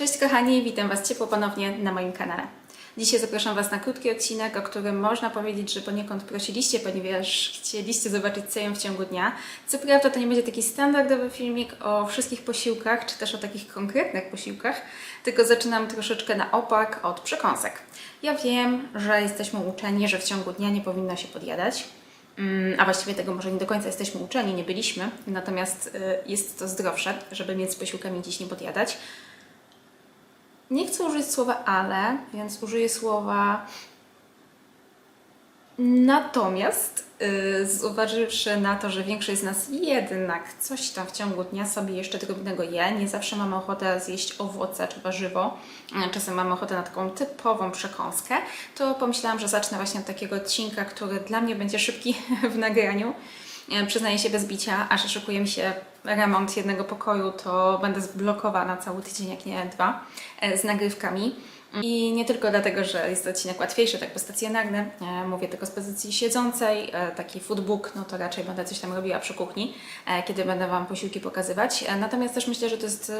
Cześć kochani, witam Was ciepło ponownie na moim kanale. Dzisiaj zapraszam Was na krótki odcinek, o którym można powiedzieć, że poniekąd prosiliście, ponieważ chcieliście zobaczyć co jem w ciągu dnia. Co prawda to nie będzie taki standardowy filmik o wszystkich posiłkach, czy też o takich konkretnych posiłkach, tylko zaczynam troszeczkę na opak od przekąsek. Ja wiem, że jesteśmy uczeni, że w ciągu dnia nie powinno się podjadać, Mm, a właściwie tego może nie do końca jesteśmy uczeni, nie byliśmy, natomiast y, jest to zdrowsze, żeby mieć z posiłkami dziś nie podjadać. Nie chcę użyć słowa ale, więc użyję słowa natomiast, yy, zauważywszy na to, że większość z nas jednak coś tam w ciągu dnia sobie jeszcze drobnego je, nie zawsze mamy ochotę zjeść owoce czy warzywo, yy, czasem mamy ochotę na taką typową przekąskę, to pomyślałam, że zacznę właśnie od takiego odcinka, który dla mnie będzie szybki w nagraniu. E, Przyznaję się bez bicia, a że szykuje mi się remont jednego pokoju, to będę zblokowana cały tydzień, jak nie dwa, e, z nagrywkami. I nie tylko dlatego, że jest odcinek łatwiejszy, tak postacjonarny, e, mówię tylko z pozycji siedzącej, taki foodbook, no to raczej będę coś tam robiła przy kuchni, kiedy będę Wam posiłki pokazywać. Natomiast też myślę, że to jest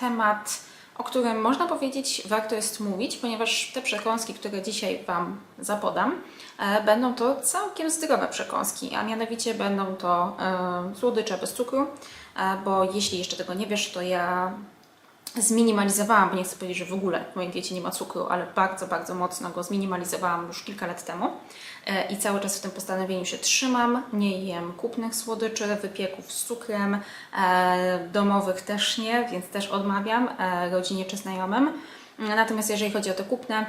temat, o którym można powiedzieć warto jest mówić, ponieważ te przekąski, które dzisiaj Wam zapodam, e, będą to całkiem zdrowe przekąski, a mianowicie będą to e, słodycze bez cukru, e, bo jeśli jeszcze tego nie wiesz, to ja zminimalizowałam, bo nie chcę powiedzieć, że w ogóle w mojej diecie nie ma cukru, ale bardzo, bardzo mocno go zminimalizowałam już kilka lat temu E, i cały czas w tym postanowieniu się trzymam. Nie jem kupnych słodyczy, wypieków z cukrem, e, domowych też nie, więc też odmawiam e, rodzinie czy znajomym. Natomiast jeżeli chodzi o te kupne,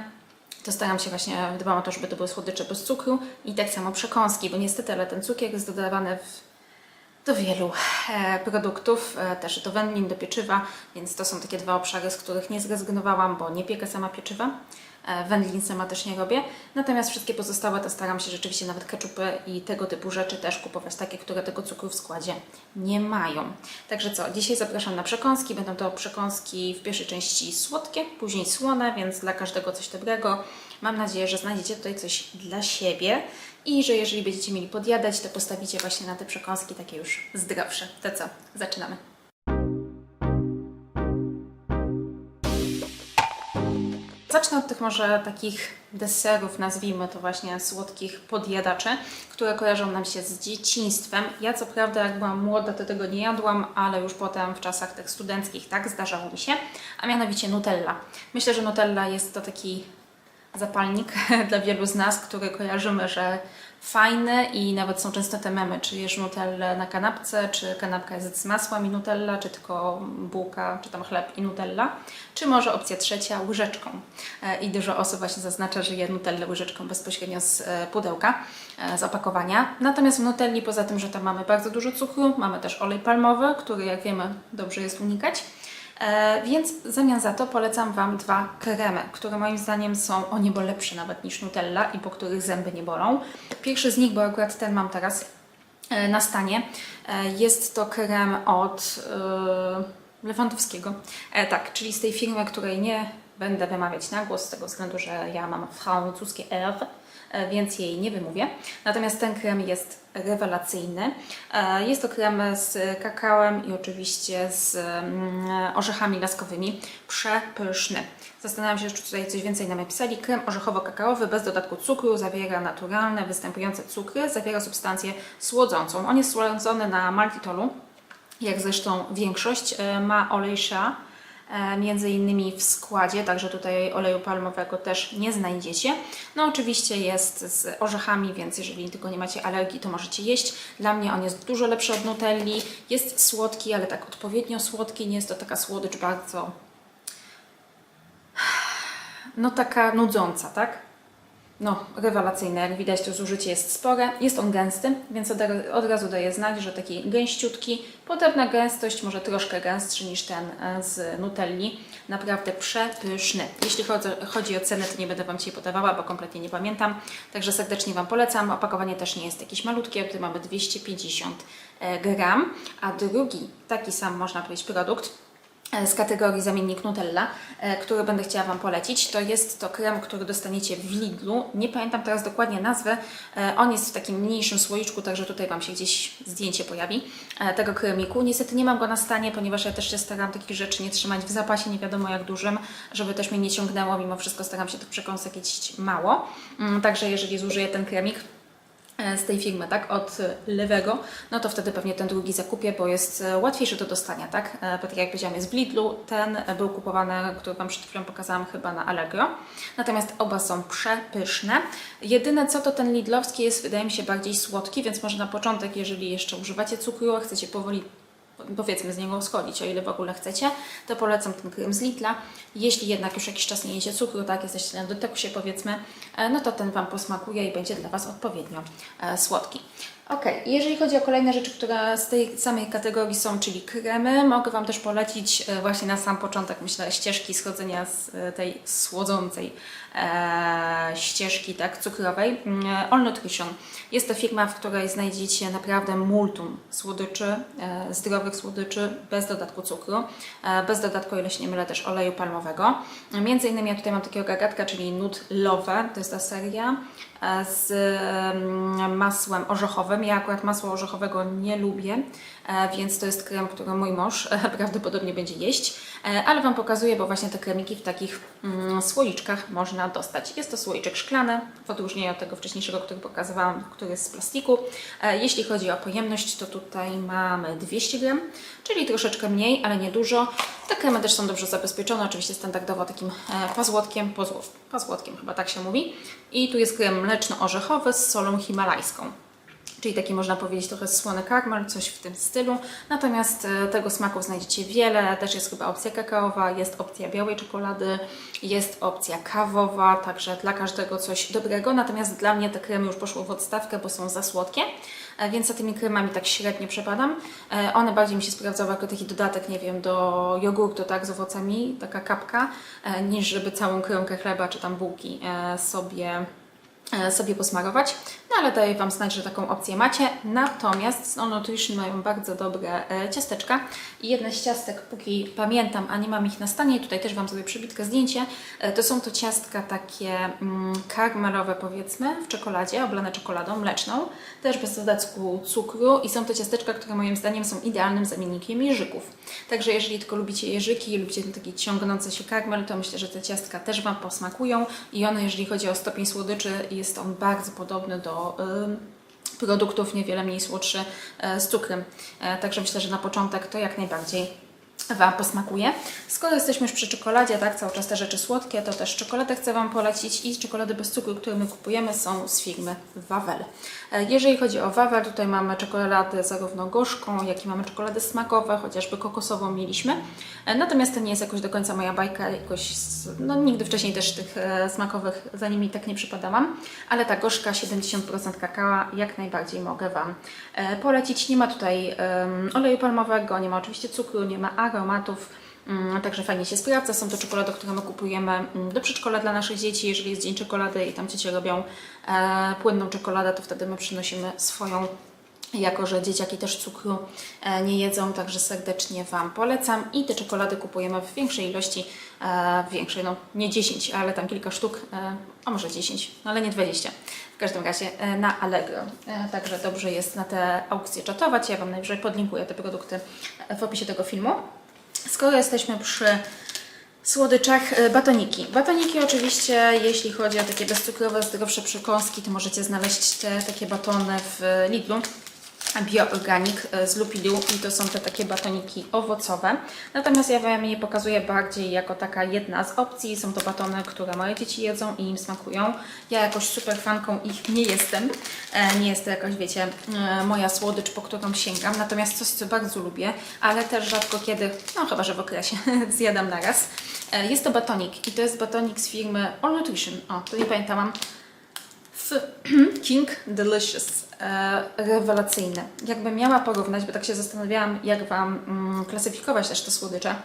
to staram się właśnie, dbam o to, żeby to były słodycze bez cukru i tak samo przekąski, bo niestety, ale ten cukier jest dodawany w do wielu e, produktów, e, też do wędlin, do pieczywa, więc to są takie dwa obszary, z których nie zrezygnowałam, bo nie piekę sama pieczywa. E, Wędlin sama też nie robię. Natomiast wszystkie pozostałe to staram się rzeczywiście nawet keczupy i tego typu rzeczy też kupować takie, które tego cukru w składzie nie mają. Także co, dzisiaj zapraszam na przekąski. Będą to przekąski w pierwszej części słodkie, później słone, więc dla każdego coś dobrego. Mam nadzieję, że znajdziecie tutaj coś dla siebie i że jeżeli będziecie mieli podjadać, to postawicie właśnie na te przekąski takie już zdrowsze. To co, zaczynamy. Zacznę od tych może takich deserów, nazwijmy to właśnie słodkich podjadaczy, które kojarzą nam się z dzieciństwem. Ja co prawda jak byłam młoda to tego nie jadłam, ale już potem w czasach tych studenckich tak zdarzało mi się, a mianowicie Nutella. Myślę, że Nutella jest to taki zapalnik dla wielu z nas, który kojarzymy, że fajny i nawet są często te memy, czy jesz nutellę na kanapce, czy kanapka jest z masłem i nutella, czy tylko bułka, czy tam chleb i nutella, czy może opcja trzecia, łyżeczką. E, I dużo osób właśnie zaznacza, że je nutellę łyżeczką bezpośrednio z e, pudełka, e, z opakowania. Natomiast w nutelli, poza tym, że tam mamy bardzo dużo cukru, mamy też olej palmowy, który jak wiemy dobrze jest unikać. E, więc w zamian za to polecam Wam dwa kremy, które moim zdaniem są o niebo lepsze nawet niż Nutella i po których zęby nie bolą. Pierwszy z nich, bo akurat ten mam teraz e, na stanie, e, jest to krem od Lewandowskiego. Tak, czyli z tej firmy, której nie będę wymawiać na głos, z tego względu, że ja mam francuskie R, więc jej nie wymówię. Natomiast ten krem jest rewelacyjny. E, Jest to krem z kakałem i oczywiście z mm, orzechami laskowymi. Przepyszny. Zastanawiam się, czy tutaj coś więcej nam napisali. Krem orzechowo-kakaowy bez dodatku cukru, zawiera naturalne, występujące cukry, zawiera substancję słodzącą. On jest słodzony na maltitolu, jak zresztą większość. E, Ma olej shea, e, między innymi w składzie, także tutaj oleju palmowego też nie znajdziecie. No oczywiście jest z orzechami, więc jeżeli tylko nie macie alergii, to możecie jeść. Dla mnie on jest dużo lepszy od Nutelli. Jest słodki, ale tak odpowiednio słodki. Nie jest to taka słodycz bardzo no taka nudząca, tak? No, rewelacyjne, jak widać to zużycie jest spore. Jest on gęsty, więc od, od razu daje znać, że taki gęściutki. Podobna gęstość, może troszkę gęstszy niż ten e, z Nutelli. Naprawdę przepyszny. Jeśli chodzi, chodzi o cenę, to nie będę Wam dzisiaj podawała, bo kompletnie nie pamiętam. Także serdecznie Wam polecam. Opakowanie też nie jest jakieś malutkie, tutaj mamy 250 e, gram. A drugi, taki sam można powiedzieć produkt, z kategorii zamiennik Nutella, e, który będę chciała Wam polecić. To jest to krem, który dostaniecie w Lidlu. Nie pamiętam teraz dokładnie nazwy. E, On jest w takim mniejszym słoiczku, także tutaj Wam się gdzieś zdjęcie pojawi e, tego kremiku. Niestety nie mam go na stanie, ponieważ ja też się staram takich rzeczy nie trzymać w zapasie, nie wiadomo jak dużym, żeby też mnie nie ciągnęło. Mimo wszystko staram się tych przekąsek jeść mało. Mm, Także jeżeli zużyję ten kremik, e, z tej firmy, tak, od e, lewego, no to wtedy pewnie ten drugi zakupię, bo jest e, łatwiejszy do dostania, tak. E, tak jak powiedziałam, jest w Lidlu, ten e, był kupowany, który Wam przed chwilą pokazałam chyba na Allegro. Natomiast oba są przepyszne. Jedyne co to ten Lidlowski jest, wydaje mi się, bardziej słodki, więc może na początek, jeżeli jeszcze używacie cukru, chcecie powoli powiedzmy z niego schodzić, o ile w ogóle chcecie, to polecam ten krem z Lidla. Jeśli jednak już jakiś czas nie jecie cukru, tak, jesteście na detoksie powiedzmy, e, no to ten Wam posmakuje i będzie dla Was odpowiednio e, słodki. Ok, jeżeli chodzi o kolejne rzeczy, które z tej samej kategorii są, czyli kremy, mogę Wam też polecić e, właśnie na sam początek, myślę, ścieżki schodzenia z e, tej słodzącej e, ścieżki tak, cukrowej. Mm, All Nutrition. Jest to firma, w której znajdziecie naprawdę multum słodyczy, zdrowych słodyczy, bez dodatku cukru, bez dodatku, o ile się nie mylę, też oleju palmowego. Między innymi ja tutaj mam takiego gagatka, czyli Nut Love, to jest ta seria z masłem orzechowym. Ja akurat masła orzechowego nie lubię, więc to jest krem, który mój mąż e, prawdopodobnie będzie jeść, e, ale Wam pokazuję, bo właśnie te kremiki w takich mm, słoiczkach można dostać. Jest to słoiczek szklany, w odróżnieniu od tego wcześniejszego, który pokazywałam, który jest z plastiku. E, Jeśli chodzi o pojemność, to tutaj mamy 200 gram, czyli troszeczkę mniej, ale nie dużo. Te kremy też są dobrze zabezpieczone, oczywiście standardowo takim e, pazłotkiem, pozło- pazłotkiem chyba tak się mówi. I tu jest krem mleczno-orzechowy z solą himalajską. Czyli taki można powiedzieć trochę słony karmel, coś w tym stylu. Natomiast e, tego smaku znajdziecie wiele. Też jest chyba opcja kakaowa, jest opcja białej czekolady, jest opcja kawowa, także dla każdego coś dobrego. Natomiast dla mnie te kremy już poszły w odstawkę, bo są za słodkie. E, Więc za tymi kremami tak średnio przepadam. E, One bardziej mi się sprawdzały jako taki dodatek, nie wiem, do jogurtu, tak, z owocami, taka kapka, niż żeby całą kromkę chleba czy tam bułki sobie sobie posmarować. No ale daję Wam znać, że taką opcję macie. Natomiast z All Nutrition mają bardzo dobre e, ciasteczka. I jedne z ciastek, póki pamiętam, a nie mam ich na stanie, tutaj też Wam zrobię przybitkę zdjęcie, e, to są to ciastka takie mm, karmelowe powiedzmy, w czekoladzie, oblane czekoladą mleczną, też bez dodatku cukru i są to ciasteczka, które moim zdaniem są idealnym zamiennikiem jeżyków. Także jeżeli tylko lubicie jeżyki lubicie ten taki ciągnący się karmel, to myślę, że te ciastka też Wam posmakują i one, jeżeli chodzi o stopień słodyczy, jest on bardzo podobny do ym, produktów niewiele mniej słodszy e, z cukrem. E, Także myślę, że na początek to jak najbardziej Wam posmakuje. Skoro jesteśmy już przy czekoladzie, tak, cały czas te rzeczy słodkie, to też czekoladę chcę Wam polecić i czekolady bez cukru, które my kupujemy są z firmy Wawel. E, Jeżeli chodzi o Wawel, tutaj mamy czekoladę zarówno gorzką, jak i mamy czekolady smakowe, chociażby kokosową mieliśmy. E, Natomiast to nie jest jakoś do końca moja bajka, jakoś, no nigdy wcześniej też tych e, smakowych za nimi tak nie przypadałam, ale ta gorzka 70% kakao jak najbardziej mogę Wam polecić. Nie ma tutaj em, oleju palmowego, nie ma oczywiście cukru, nie ma aromatów, mm, także fajnie się sprawdza. Są to czekolady, które my kupujemy mm, do przedszkola dla naszych dzieci. Jeżeli jest dzień czekolady i tam dzieci robią e, płynną czekoladę, to wtedy my przynosimy swoją jako że dzieciaki też cukru e, nie jedzą, także serdecznie Wam polecam. I te czekolady kupujemy w większej ilości, e, większej, no nie 10, ale tam kilka sztuk, e, a może 10, no ale nie 20. W każdym razie na Allegro. Także dobrze jest na te aukcje czatować. Ja Wam najwyżej podlinkuję te produkty w opisie tego filmu. Skoro jesteśmy przy słodyczach, batoniki. Batoniki oczywiście, jeśli chodzi o takie bezcukrowe, zdrowsze przekąski, to możecie znaleźć te takie batony w Lidlu. Bioorganik e, z Lupilu i to są te takie batoniki owocowe. Natomiast ja Wam je pokazuję bardziej jako taka jedna z opcji. Są to batony, które moje dzieci jedzą i im smakują. Ja jakoś super fanką ich nie jestem. E, Nie jest to jakoś, wiecie, e, moja słodycz, po którą sięgam. Natomiast coś, co bardzo lubię, ale też rzadko kiedy, no chyba, że w okresie zjadam naraz. Jest to batonik i to jest batonik z firmy All Nutrition. O, to nie pamiętam, King Delicious. E, rewelacyjne. Jakbym miała porównać, bo tak się zastanawiałam, jak Wam mm, klasyfikować też te słodycze,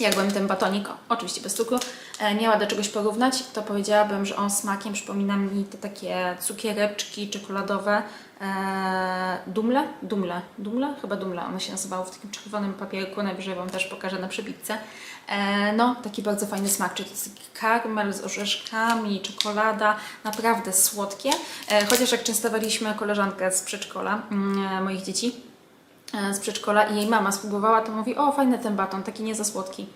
jakbym ten batonik, oczywiście bez cukru, e, miała do czegoś porównać, to powiedziałabym, że on smakiem przypomina mi te takie cukiereczki czekoladowe, e, dumle, dumle, dumle, chyba dumle, one się nazywały w takim czerwonym papierku, najwyżej Wam też pokażę na przybitce. E, no, taki bardzo fajny smak, czyli to jest taki karmel z orzeszkami, czekolada, naprawdę słodkie, e, chociaż jak częstowaliśmy koleżankę z przedszkola mm, moich dzieci, e, z przedszkola i jej mama spróbowała, to mówi, o fajny ten baton, taki nie za słodki.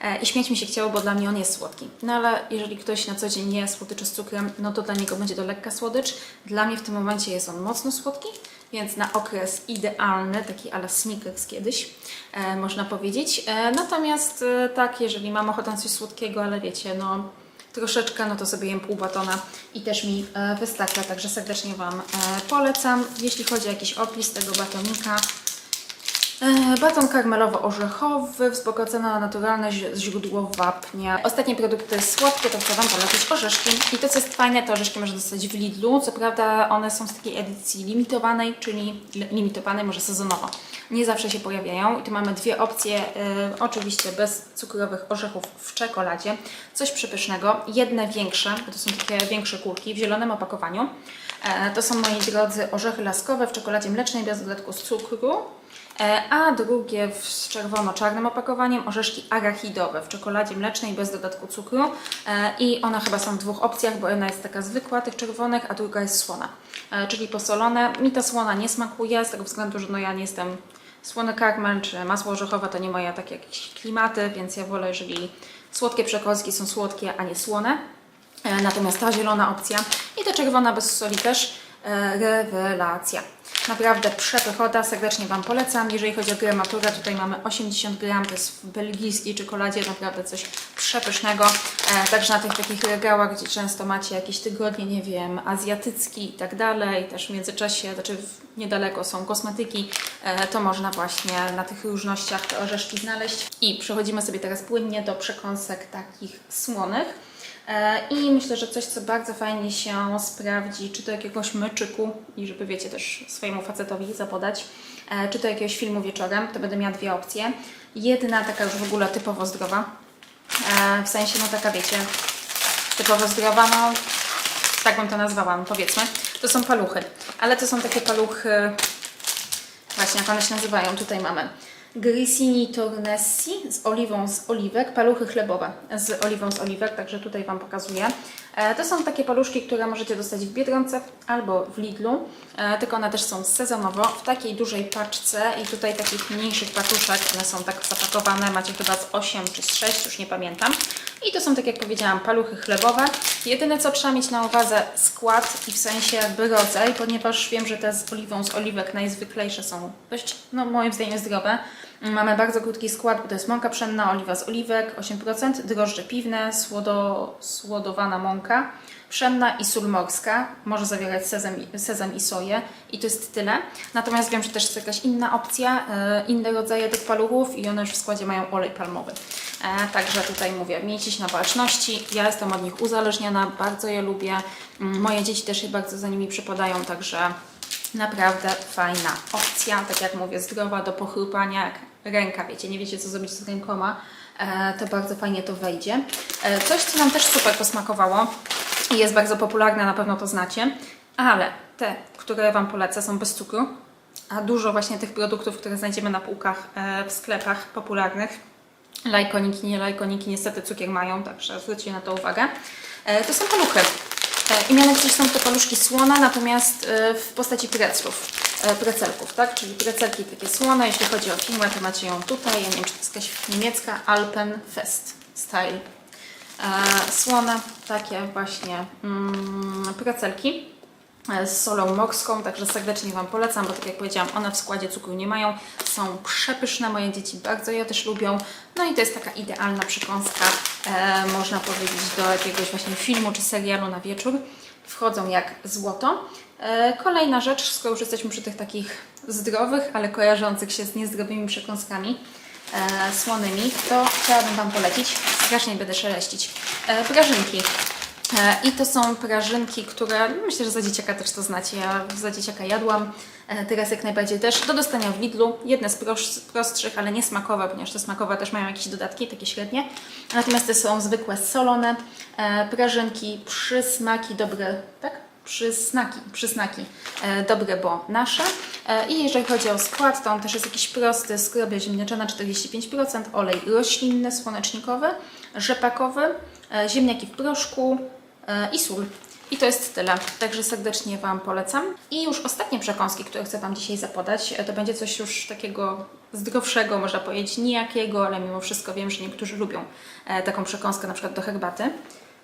E, I śmiać mi się chciało, bo dla mnie on jest słodki. No ale jeżeli ktoś na co dzień nie słodyczy z cukrem, no to dla niego będzie to lekka słodycz. Dla mnie w tym momencie jest on mocno słodki, więc na okres idealny, taki ala Snickers kiedyś, e, można powiedzieć. E, natomiast e, tak, jeżeli mam ochotę na coś słodkiego, ale wiecie, no troszeczkę, no to sobie jem pół batona i też mi e, wystarcza, także serdecznie Wam e, polecam. Jeśli chodzi o jakiś opis tego batonika, E, Baton karmelowo-orzechowy, wzbogacone na naturalne źródło wapnia. Ostatnie produkty słodkie, to chcę Wam polecić orzeszki. I to, co jest fajne, to orzeszki można dostać w Lidlu. Co prawda one są z takiej edycji limitowanej, czyli li- limitowanej, może sezonowo. Nie zawsze się pojawiają. I tu mamy dwie opcje, e, oczywiście bez cukrowych orzechów w czekoladzie. Coś przepysznego. Jedne większe, bo to są takie większe kulki w zielonym opakowaniu. E, to są, moi drodzy, orzechy laskowe w czekoladzie mlecznej bez dodatku z cukru. E, a drugie z czerwono-czarnym opakowaniem orzeszki arachidowe w czekoladzie mlecznej bez dodatku cukru E, i one chyba są w dwóch opcjach, bo jedna jest taka zwykła tych czerwonych, a druga jest słona, E, czyli posolone. Mi ta słona nie smakuje z tego względu, że no ja nie jestem słony karmel czy masło orzechowe to nie moje takie jakieś klimaty, więc ja wolę, jeżeli słodkie przekąski są słodkie, a nie słone. Natomiast ta zielona opcja i ta czerwona bez soli też rewelacja. Naprawdę przepychota, serdecznie Wam polecam. Jeżeli chodzi o gramaturę, tutaj mamy 80 gram, to jest w belgijskiej czekoladzie, naprawdę coś przepysznego. E, także na tych takich regałach, gdzie często macie jakieś tygodnie, nie wiem, azjatycki i tak dalej, też w międzyczasie, znaczy niedaleko są kosmetyki, e, to można właśnie na tych różnościach te orzeszki znaleźć. I przechodzimy sobie teraz płynnie do przekąsek takich słonych. E, I myślę, że coś, co bardzo fajnie się sprawdzi, czy to jakiegoś myczyku, i żeby wiecie też swojemu facetowi zapodać, e, czy to jakiegoś filmu wieczorem, to będę miała dwie opcje. Jedna taka już w ogóle typowo zdrowa, e, w sensie, no taka wiecie, typowo zdrowa, no tak bym to nazwała, no powiedzmy. To są paluchy, ale to są takie paluchy, właśnie jak one się nazywają, tutaj mamy Grissini Tornessi z oliwą z oliwek, paluchy chlebowe z oliwą z oliwek, także tutaj Wam pokazuję. E, To są takie paluszki, które możecie dostać w Biedronce albo w Lidlu, e, tylko one też są sezonowo w takiej dużej paczce i tutaj takich mniejszych paczuszek, one są tak zapakowane, macie chyba z 8 czy z 6, już nie pamiętam. I to są, tak jak powiedziałam, paluchy chlebowe. Jedyne, co trzeba mieć na uwadze, skład i w sensie jakby rodzaj, ponieważ wiem, że te z oliwą z oliwek najzwyklejsze są dość, no moim zdaniem, zdrowe. Mamy bardzo krótki skład, bo to jest mąka pszenna, oliwa z oliwek 8%, drożdże piwne, słodo, słodowana mąka pszenna i sól morska. Może zawierać sezam, sezam i soję i to jest tyle. Natomiast wiem, że też jest jakaś inna opcja, e, inne rodzaje tych paluchów i one już w składzie mają olej palmowy. E, Także tutaj mówię, miejcie się na baczności. Ja jestem od nich uzależniona, bardzo je lubię. Mm, Moje dzieci też się bardzo za nimi przypadają, także naprawdę fajna opcja. Tak jak mówię, zdrowa do pochrupania, ręka, wiecie, nie wiecie co zrobić z rękoma, e, to bardzo fajnie to wejdzie. E, Coś, co nam też super posmakowało i jest bardzo popularne, na pewno to znacie, ale te, które Wam polecę, są bez cukru, a dużo właśnie tych produktów, które znajdziemy na półkach e, w sklepach popularnych, lajkoniki, nie lajkoniki, niestety cukier mają, także zwróćcie na to uwagę. To są paluchy. I mianowicie są to paluszki słone, natomiast w postaci preclów, precelków, tak? Czyli precelki takie słone. Jeśli chodzi o firmę, to macie ją tutaj. Ja nie wiem, czy to jest jakaś niemiecka Alpenfest Style. E, Słone, takie właśnie mm, precelki e, z solą morską, także serdecznie Wam polecam, bo tak jak powiedziałam, one w składzie cukru nie mają, są przepyszne, moje dzieci bardzo je też lubią, no i to jest taka idealna przekąska, e, można powiedzieć, do jakiegoś właśnie filmu czy serialu na wieczór. Wchodzą jak złoto. E, kolejna rzecz, skoro już jesteśmy przy tych takich zdrowych, ale kojarzących się z niezdrowymi przekąskami, e, słonymi, to chciałabym Wam polecić, strasznie będę szeleścić, e, prażynki. E, I to są prażynki, które no, myślę, że za dzieciaka też to znacie. Ja za dzieciaka jadłam. E, Teraz jak najbardziej też. Do dostania w Lidlu. Jedne z prostszych, ale nie smakowe, ponieważ te smakowe też mają jakieś dodatki, takie średnie. Natomiast te są zwykłe solone e, prażynki, przysmaki dobre, tak? Przysnaki, przysnaki e, dobre, bo nasze. E, I jeżeli chodzi o skład, to on też jest jakiś prosty. Skrobia ziemniaczana 45%, olej roślinny, słonecznikowy, rzepakowy, e, ziemniaki w proszku i sól. I to jest tyle. Także serdecznie Wam polecam. I już ostatnie przekąski, które chcę Wam dzisiaj zapodać, to będzie coś już takiego zdrowszego, można powiedzieć, nijakiego, ale mimo wszystko wiem, że niektórzy lubią taką przekąskę na przykład do herbaty.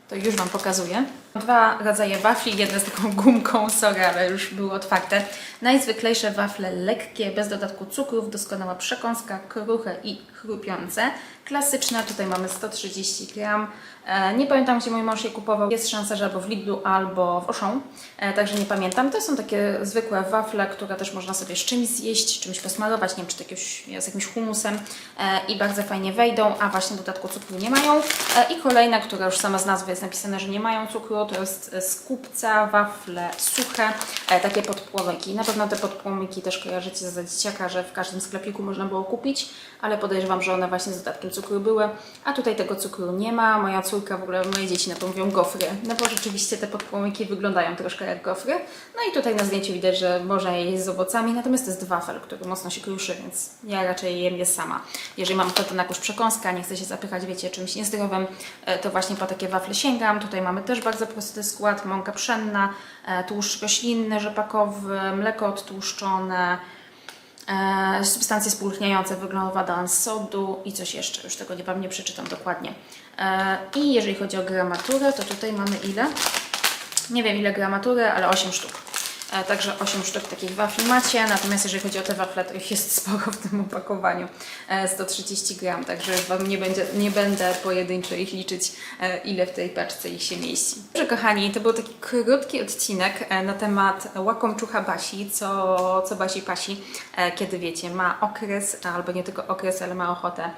To już Wam pokazuję. Dwa rodzaje wafli, jedne z taką gumką, sorry, ale już były otwarte. Najzwyklejsze wafle lekkie, bez dodatku cukrów, doskonała przekąska, kruche i chrupiące. Klasyczne, tutaj mamy 130 gram. E, Nie pamiętam, gdzie mój mąż je kupował. Jest szansa, że albo w Lidlu, albo w Auchan, e, także nie pamiętam. To są takie zwykłe wafle, które też można sobie z czymś zjeść, czymś posmarować, nie wiem, czy jakiegoś, z jakimś humusem e, i bardzo fajnie wejdą, a właśnie dodatku cukru nie mają. I kolejne, które już sama z nazwy jest napisane, że nie mają cukru, to jest e, z kupca wafle suche, takie podpłomyki. Na pewno te podpłomyki też kojarzycie za dzieciaka, że w każdym sklepiku można było kupić, ale podejrzewam, że one właśnie z dodatkiem cukru były, a tutaj tego cukru nie ma. Moja córka, w ogóle moje dzieci na to mówią gofry, no bo rzeczywiście te podpłomyki wyglądają troszkę jak gofry. No i tutaj na zdjęciu widać, że można je jeść z owocami, natomiast to jest wafel, który mocno się kruszy, więc ja raczej jem je sama. Jeżeli mam ochotę na jakąś przekąskę, nie chcę się zapychać, wiecie, czymś niezdrowym, e, to właśnie po takie wafle sięgam. Tutaj mamy też bardzo prosty skład, mąka pszenna, e, tłuszcz roślinny, rzepakowy, mleko odtłuszczone, substancje spulchniające, węglowodany z sodu i coś jeszcze, już tego nie, nie przeczytam dokładnie. E, I jeżeli chodzi o gramaturę, to tutaj mamy ile? Nie wiem ile gramatury, ale 8 sztuk. E, Także 8 sztuk takich wafli macie, natomiast jeżeli chodzi o te wafle, to ich jest sporo w tym opakowaniu. E, 130 gram, także Wam nie, będzie, nie będę pojedynczo ich liczyć, e, ile w tej paczce ich się mieści. Dobrze kochani, to był taki krótki odcinek e, na temat łakomczucha Basi, co, co Basi pasi, e, kiedy wiecie, ma okres, albo nie tylko okres, ale ma ochotę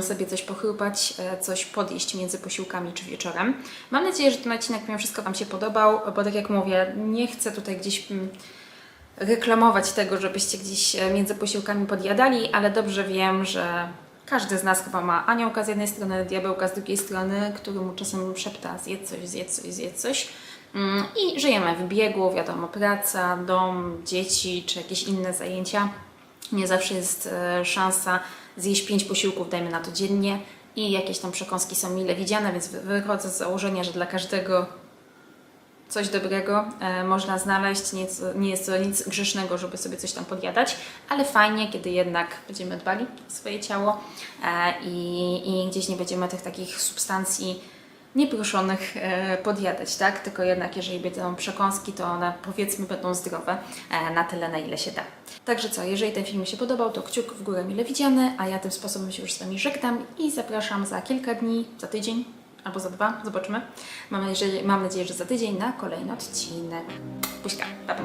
sobie coś pochrupać, e, coś podjeść między posiłkami czy wieczorem. Mam nadzieję, że ten odcinek mimo wszystko Wam się podobał, bo tak jak mówię, nie chcę tutaj gdzieś mm, reklamować tego, żebyście gdzieś e, między posiłkami podjadali, ale dobrze wiem, że każdy z nas chyba ma aniołka z jednej strony, diabełka z drugiej strony, który mu czasem szepta zjedz coś, zjedz coś, zjedz coś. Mm, I żyjemy w biegu, wiadomo, praca, dom, dzieci czy jakieś inne zajęcia. Nie zawsze jest e, szansa zjeść pięć posiłków, dajmy na to dziennie i jakieś tam przekąski są mile widziane, więc wy- wychodzę z założenia, że dla każdego coś dobrego e, można znaleźć. Nie, nie jest to nic grzesznego, żeby sobie coś tam podjadać, ale fajnie, kiedy jednak będziemy dbali o swoje ciało e, i, i gdzieś nie będziemy tych takich substancji nieproszonych e, podjadać, tak? Tylko jednak jeżeli będą przekąski, to one powiedzmy będą zdrowe e, na tyle, na ile się da. Także co, jeżeli ten film się podobał, to kciuk w górę mile widziany, a ja tym sposobem się już z Wami żegnam i zapraszam za kilka dni, za tydzień albo za dwa, zobaczymy. Mam nadzieję, mam nadzieję że za tydzień na kolejny odcinek. Puśka, pa, pa.